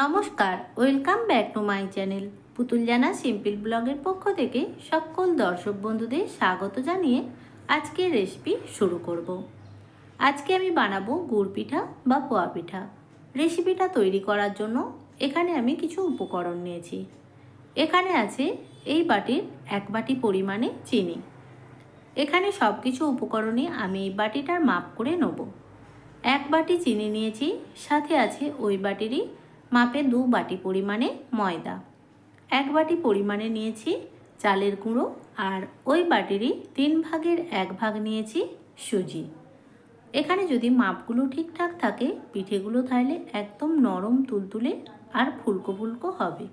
নমস্কার, welcome back to my channel. Putul Jana simple ব্লগের পক্ষ থেকে সকল দর্শক বন্ধুদের স্বাগত জানিয়ে আজকের রেসিপি শুরু করব। আজকে আমি বানাবো গুড় পিঠা বা পোয়া পিঠা। রেসিপিটা তৈরি করার জন্য এখানে আমি কিছু উপকরণ নিয়েছি। এখানে আছে এই বাটির এক বাটি পরিমাণে চিনি। এখানে সব কিছু উপকরণে আমি এই বাটিটার মাপ করে নেব। এক বাটি চিনি নিয়েছি, সাথে আছে ওই বাটিরই মাপে দু বাটি পরিমাণে ময়দা। এক বাটি পরিমাণে নিয়েছি চালের গুঁড়ো আর ওই বাটিরই তিন ভাগের এক ভাগ নিয়েছি সুজি। এখানে যদি মাপগুলো ঠিকঠাক থাকে, পিঠেগুলো তাহলে একদম নরম তুলতুলে আর ফুলকো ফুলকো হবে।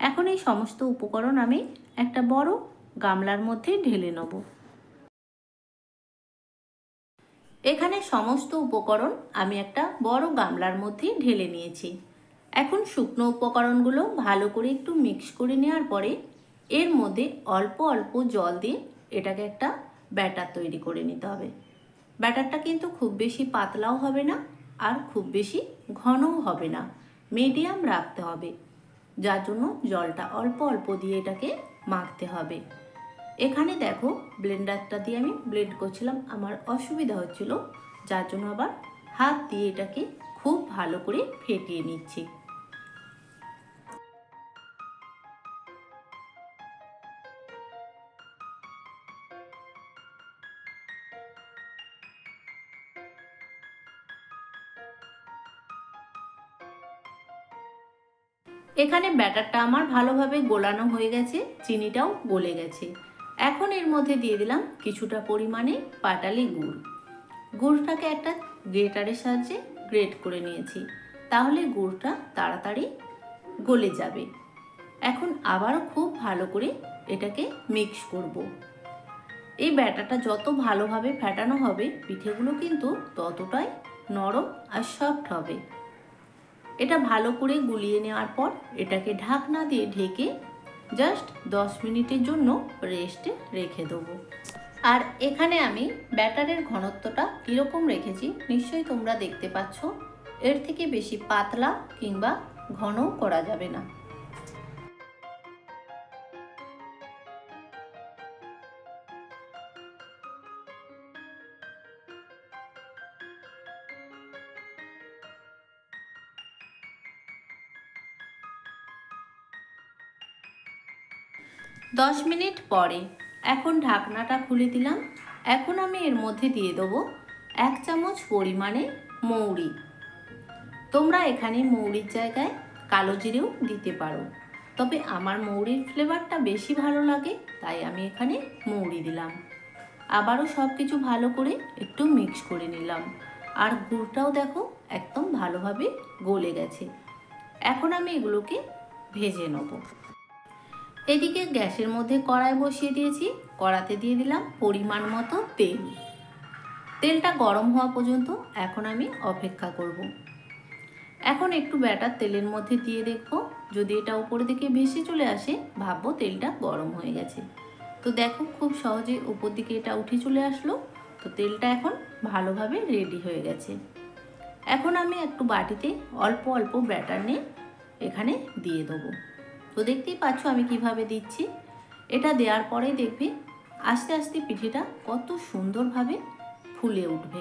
এখন এই সমস্ত উপকরণ আমি একটা বড় গামলার মধ্যে ঢেলে নেব। এখানে সমস্ত উপকরণ আমি একটা বড় গামলার মধ্যে ঢেলে নিয়েছি। এখন শুকনো উপকরণগুলো ভালো করে একটু মিক্স করে নেওয়ার পরে এর মধ্যে অল্প অল্প জল দিয়ে এটাকে একটা ব্যাটার তৈরি করে নিতে হবে। ব্যাটারটা কিন্তু খুব বেশি পাতলাও হবে না আর খুব বেশি ঘনও হবে না মিডিয়াম রাখতে হবে। যার জন্য জলটা অল্প অল্প দিয়ে এটাকে মাখতে হবে। এখানে দেখো ব্লেন্ডারটা দিয়ে আমি ব্লেন্ড করছিলাম, আমার অসুবিধা হচ্ছিল, যার জন্য আবার হাত দিয়ে এটাকে খুব ভালো করে ফেটিয়ে নিচ্ছি। এখানে ব্যাটারটা আমার ভালোভাবে গোলানো হয়ে গেছে, চিনিটাও গলে গেছে। এখন এর মধ্যে দিয়ে দিলাম কিছুটা পরিমাণে পাটালি গুড়। গুড়টাকে একটা গ্রেটারের সাহায্যে গ্রেট করে নিয়েছি, তাহলে গুড়টা তাড়াতাড়ি গলে যাবে। এখন আবারও খুব ভালো করে এটাকে মিক্স করব। এই ব্যাটারটা যত ভালোভাবে ফেটানো হবে, পিঠেগুলো কিন্তু ততটাই নরম আর সফট হবে। এটা ভালো করে গুলিয়ে নেওয়ার পর এটাকে ঢাকনা দিয়ে ঢেকে জাস্ট দশ মিনিটের জন্য রেস্টে রেখে দেবো। আর এখানে আমি ব্যাটারের ঘনত্বটা কীরকম রেখেছি নিশ্চয়ই তোমরা দেখতে পাচ্ছ। এর থেকে বেশি পাতলা কিংবা ঘনও করা যাবে না। দশ মিনিট পরে। এখন ঢাকনাটা খুলে দিলাম। এখন আমি এর মধ্যে দিয়ে দেবো এক চামচ পরিমাণে মৌরি। তোমরা এখানে মৌরির জায়গায় কালো জিরেও দিতে পারো। তবে আমার মৌরির ফ্লেভারটা বেশি ভালো লাগে, তাই আমি এখানে মৌরি দিলাম। আবারও সব কিছু ভালো করে একটু মিক্স করে নিলাম। আর গুড়টাও দেখো একদম ভালোভাবে গলে গেছে। এখন আমি এগুলোকে ভেজে নেব। এদিকে গ্যাসের মধ্যে কড়াই বসিয়ে দিয়েছি। কড়াতে দিয়ে দিলাম পরিমাণ মতো তেল। তেলটা গরম হওয়া পর্যন্ত এখন আমি অপেক্ষা করব। এখন একটু ব্যাটার তেলের মধ্যে দিয়ে দেখব। যদি এটা উপর দিকে ভেসে চলে আসে, ভাববো তেলটা গরম হয়ে গেছে। তো দেখো খুব সহজে উপর দিকে এটা উঠে চলে আসলো। তো তেলটা এখন ভালোভাবে রেডি হয়ে গেছে। এখন আমি একটু বাটিতে অল্প অল্প ব্যাটার নিয়ে এখানে দিয়ে দেবো। তো দেখতেই পাচ্ছ আমি কীভাবে দিচ্ছি। এটা দেওয়ার পরেই দেখবে আস্তে আস্তে পিঠেটা কত সুন্দরভাবে ফুলে উঠবে।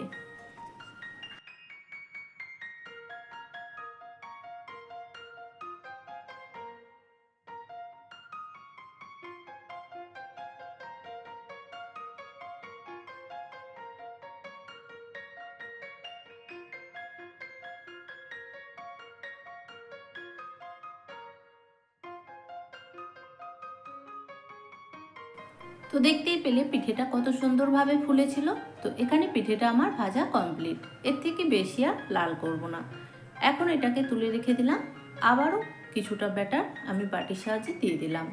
তো দেখতেই পেলে পিঠেটা কত সুন্দরভাবে ফুলেছিল। তো এখানে পিঠেটা আমার ভাজা কমপ্লিট এর থেকে বেশি আর লাল করব না। এখন এটাকে তুলে রেখে দিলাম। আবারও কিছুটা ব্যাটার আমি বাটির সাহায্যে দিয়ে দিলাম।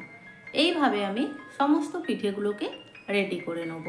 এইভাবে আমি সমস্ত পিঠেগুলোকে রেডি করে নেব।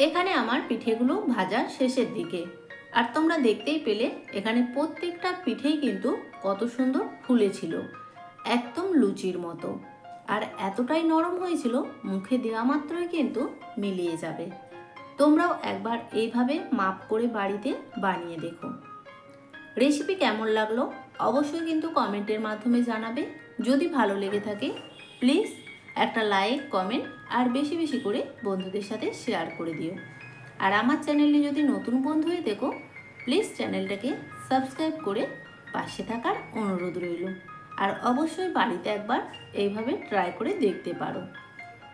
এখানে আমার পিঠেগুলো ভাজার শেষের দিকে। আর তোমরা দেখতেই পেলে, এখানে প্রত্যেকটা পিঠেই কিন্তু কত সুন্দর ফুলেছিল একদম লুচির মতো। আর এতটাই নরম হয়েছিল, মুখে দেওয়া মাত্রই কিন্তু মিলিয়ে যাবে। তোমরাও একবার এইভাবে মাপ করে বাড়িতে বানিয়ে দেখো। রেসিপি কেমন লাগল, অবশ্যই কিন্তু কমেন্টের মাধ্যমে জানাবে। যদি ভালো লেগে থাকে, প্লিজ একটা লাইক কমেন্ট আর বেশি বেশি করে বন্ধুদের সাথে শেয়ার করে দিও। আর আমার চ্যানেলে যদি নতুন বন্ধু হয়ে দেখো প্লিজ চ্যানেলটাকে সাবস্ক্রাইব করে পাশে থাকার অনুরোধ রইল। আর অবশ্যই বাড়িতে একবার এইভাবে ট্রাই করে দেখতে পারো।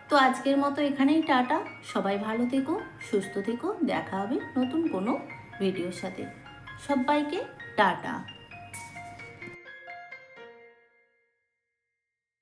তো আজকের মতো এখানেই টাটা। সবাই ভালো থেকো, সুস্থ থেকো। দেখা হবে নতুন কোনো ভিডিওর সাথে। সবাইকে টাটা।